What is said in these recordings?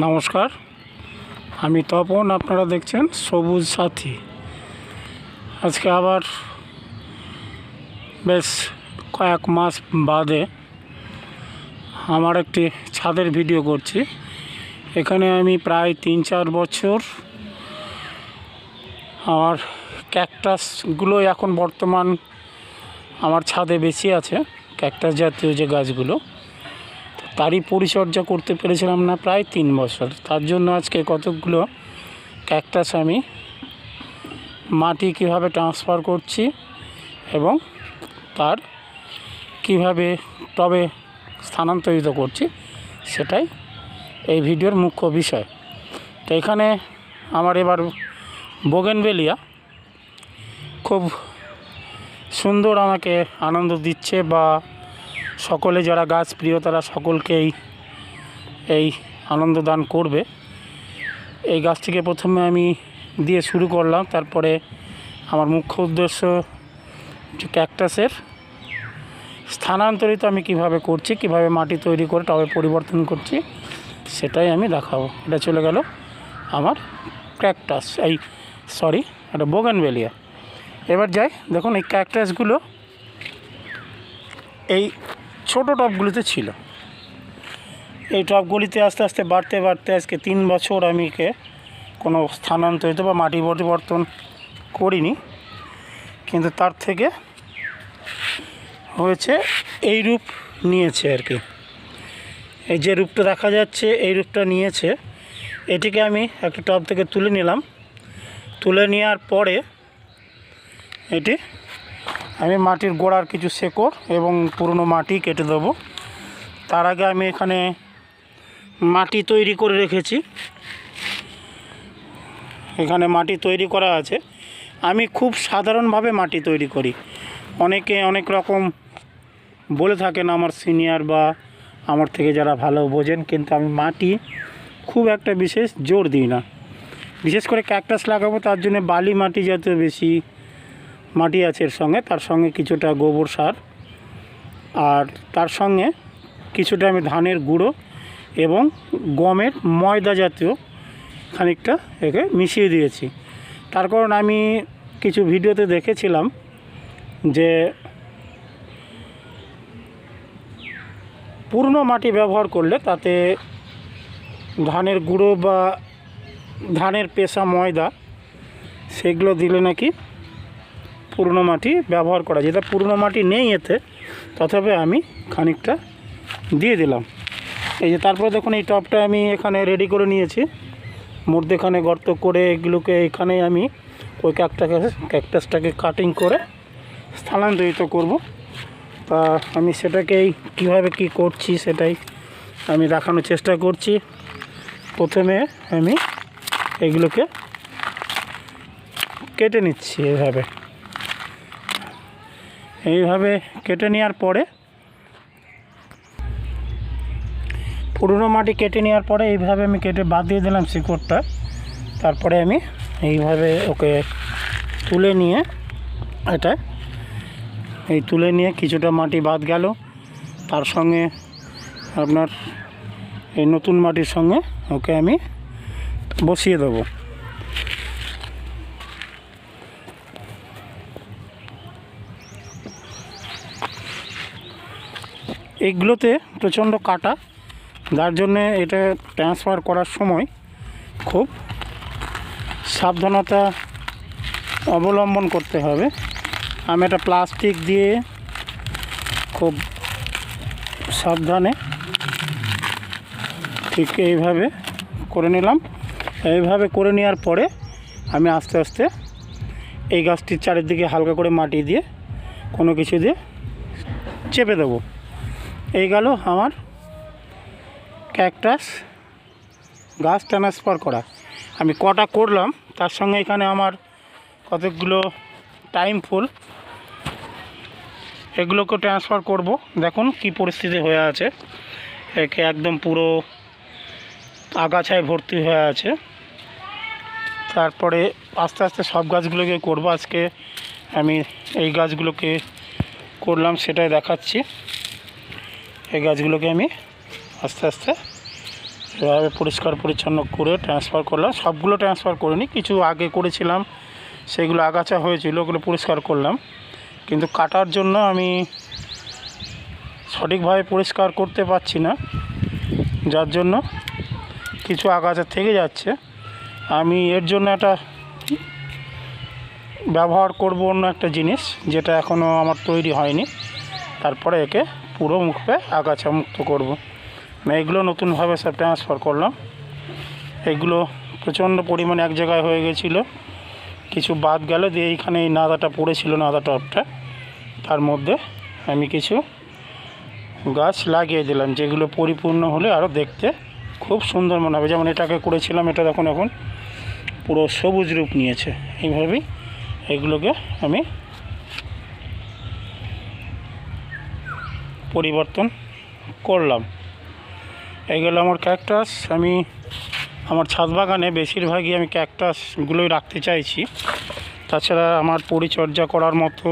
নমস্কার। আমি তপন, আপনারা দেখছেন সবুজ সাথী। আজকে আবার বেশ কয়েক মাস বাদে আমার একটি ছাদের ভিডিও করছি। এখানে আমি প্রায় তিন চার বছর আমার ক্যাকটাসগুলো এখন বর্তমান আমার ছাদে বেশি আছে, ক্যাকটাস জাতীয় যে গাছগুলো। তারই পরিচর্যা করতে পেরেছিলাম না প্রায় তিন বছর। তার জন্য আজকে কতকগুলো ক্যাকটাস আমি মাটি কীভাবে ট্রান্সফার করছি এবং তার কীভাবে টবে স্থানান্তরিত করছি সেটাই এই ভিডিওর মুখ্য বিষয়। তো এখানে আমার এবার বোগেনভেলিয়া খুব সুন্দর আমাকে আনন্দ দিচ্ছে বা সকলে যারা গাছ প্রিয়, তারা সকলকেই এই আনন্দ দান করবে। এই গাছটিকে প্রথমে আমি দিয়ে শুরু করলাম। তারপরে আমার মুখ্য উদ্দেশ্য যে ক্যাকটাসের স্থানান্তরিত আমি কীভাবে করছি, কীভাবে মাটি তৈরি করে টবে পরিবর্তন করছি, সেটাই আমি দেখাবো। এটা চলে গেল আমার ক্যাকটাস, এই, সরি, এটা বোগানবেলিয়া এবার যাই, দেখুন এই ক্যাকটাসগুলো, এই ছোট টবগুলিতে ছিল। এই টবগুলিতে আস্তে আস্তে বাড়তে বাড়তে আজকে তিন বছর আমি কে কোনো স্থানান্তরিত বা মাটি পরিবর্তন করিনি। কিন্তু তার থেকে হয়েছে এই রূপ নিয়েছে আর কি। এই যে রূপটা দেখা যাচ্ছে, এই রূপটা নিয়েছে, এটিকে আমি একটা টব থেকে তুলে নিলাম। তুলে নেওয়ার পরে এটি আমি মাটির গোড়ার কিছু শেকড় এবং পুরনো মাটি কেটে দেবো। তার আগে আমি এখানে মাটি তৈরি করে রেখেছি। এখানে মাটি তৈরি করা আছে। আমি খুব সাধারণভাবে মাটি তৈরি করি। অনেকে অনেক রকম বলে থাকেন, আমার সিনিয়র বা আমার থেকে যারা ভালো বোঝেন, কিন্তু আমি মাটি খুব একটা বিশেষ জোর দিই না। বিশেষ করে ক্যাকটাস লাগাবো, তার জন্য বালি মাটি জাতীয় বেশি মাটি আছে এর সঙ্গে, তার সঙ্গে কিছুটা গোবর সার। আর তার সঙ্গে কিছুটা আমি ধানের গুঁড়ো এবং গমের ময়দা জাতীয় খানিকটা একে মিশিয়ে দিয়েছি। তার কারণ আমি কিছু ভিডিওতে দেখেছিলাম যে পুরনো মাটি ব্যবহার করলে তাতে ধানের গুঁড়ো বা ধানের পেশা ময়দা সেগুলো দিলে নাকি পুরনো মাটি ব্যবহার করা যেটা পুরনো মাটি নেই এতে, তথাপি আমি খানিকটা দিয়ে দিলাম। এই যে তারপরে দেখুন এই টবটা আমি এখানে রেডি করে নিয়েছি। মধ্যেখানে গর্ত করে এগুলোকে এখানেই আমি ওই ক্যাকটাকে ক্যাকটাসটাকে কাটিং করে স্থানান্তরিত করব। তা আমি সেটাকেই কীভাবে কি করছি সেটাই আমি দেখানোর চেষ্টা করছি। প্রথমে আমি এগুলোকে কেটে নিচ্ছি এভাবে। এইভাবে কেটে নেওয়ার পরে, পুরনো মাটি কেটে নেওয়ার পরে এইভাবে আমি কেটে বাদ দিয়ে দিলাম শিকড়টা। তারপরে আমি এইভাবে ওকে তুলে নিয়ে এটা, এই তুলে নিয়ে কিছুটা মাটি বাদ গেল। তার সঙ্গে আপনার এই নতুন মাটির সঙ্গে ওকে আমি বসিয়ে দেবো। এইগুলোতে প্রচণ্ড কাটা, যার জন্যে এটা ট্রান্সফার করার সময় খুব সাবধানতা অবলম্বন করতে হবে। আমি এটা প্লাস্টিক দিয়ে খুব সাবধানে ঠিক এইভাবে করে নিলাম। এইভাবে করে নেওয়ার পরে আমি আস্তে আস্তে এই গাছটির চারিদিকে হালকা করে মাটি দিয়ে কোনো কিছু দিয়ে চেপে দেবো। এই গেল আমার ক্যাকটাস গাছ ট্রান্সফার করা। আমি কটা করলাম, তার সঙ্গে এখানে আমার কতগুলো টাইম ফুল এগুলোকে ট্রান্সফার করব। দেখুন কি পরিস্থিতি হয়ে আছে। একে একদম পুরো আগাছায় ভর্তি হয়ে আছে। তারপরে আস্তে আস্তে সব গাছগুলোকে করব। আজকে আমি এই গাছগুলোকে করলাম, সেটাই দেখাচ্ছি। এই গাছগুলোকে আমি আস্তে আস্তে এভাবে পরিষ্কার পরিচ্ছন্ন করে ট্রান্সফার করলাম। সবগুলো ট্রান্সফার করিনি, কিছু আগে করেছিলাম, সেগুলো আগাছা হয়েছিল, ওগুলো পরিষ্কার করলাম। কিন্তু কাটার জন্য আমি সঠিকভাবে পরিষ্কার করতে পারছি না, যার জন্য কিছু আগাছা থেকে যাচ্ছে। আমি এর জন্য একটা ব্যবহার করব অন্য একটা জিনিস, যেটা এখনও আমার তৈরি হয়নি। তারপরে একে পুরো মুখে আগাছা মুক্ত করব। আমি এগুলো নতুনভাবে সব ট্রান্সফার করলাম। এগুলো প্রচণ্ড পরিমাণে এক জায়গায় হয়ে গেছিল। কিছু বাদ গেল দিয়ে এইখানে এই নাদাটা পড়েছিল, নাদা টপটা। তার মধ্যে আমি কিছু গাছ লাগিয়ে দিলাম, যেগুলো পরিপূর্ণ হলে আরও দেখতে খুব সুন্দর মনে হবে। যেমন এটাকে করেছিলাম, এটা দেখুন এখন পুরো সবুজ রূপ নিয়েছে। এইভাবেই এগুলোকে আমি পরিবর্তন করলাম। এইগুলো আমার ক্যাকটাস আমি আমার ছাদ বাগানে বেশিরভাগই আমি ক্যাকটাসগুলোই রাখতে চাইছি। তাছাড়া আমার পরিচর্যা করার মতো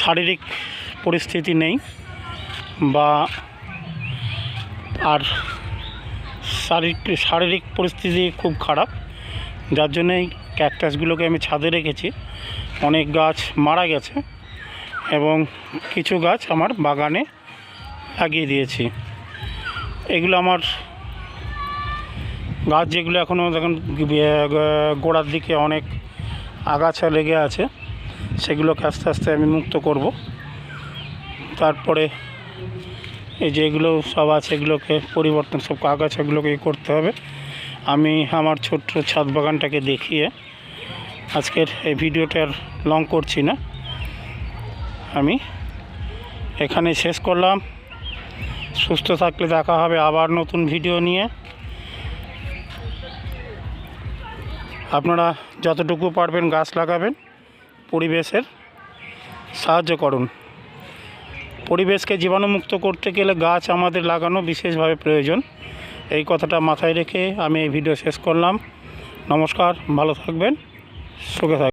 শারীরিক পরিস্থিতি নেই বা আর শারীরিক শারীরিক পরিস্থিতি খুব খারাপ। যার জন্য এই ক্যাকটাসগুলোকে আমি ছাদে রেখেছি। অনেক গাছ মারা গেছে। এবং কিছু গাছ আমার বাগানে লাগিয়ে দিয়েছি। এগুলো আমার গাছ যেগুলো এখনও দেখুন গোড়ার দিকে অনেক আগাছা লেগে আছে, সেগুলোকে আস্তে আস্তে আমি মুক্ত করব। তারপরে এই যেগুলো সব আছে, এগুলোকে পরিবর্তন, সব আগাছাগুলোকে করতে হবে। আমি আমার ছোট্ট ছাদ বাগানটাকে দেখিয়ে আজকের এই ভিডিওটা আর লং করছি না। আমি এখানে শেষ করলাম। সুস্থ থাকলে দেখা হবে আবার নতুন ভিডিও নিয়ে। আপনারা যতটুকু পারবেন গাছ লাগাবেন, পরিবেশের সাহায্য করুন। পরিবেশকে জীবাণুমুক্ত করতে গেলে গাছ আমাদের লাগানো বিশেষভাবে প্রয়োজন। এই কথাটা মাথায় রেখে আমি এই ভিডিও শেষ করলাম। নমস্কার, ভালো থাকবেন, সুখে থাকবেন।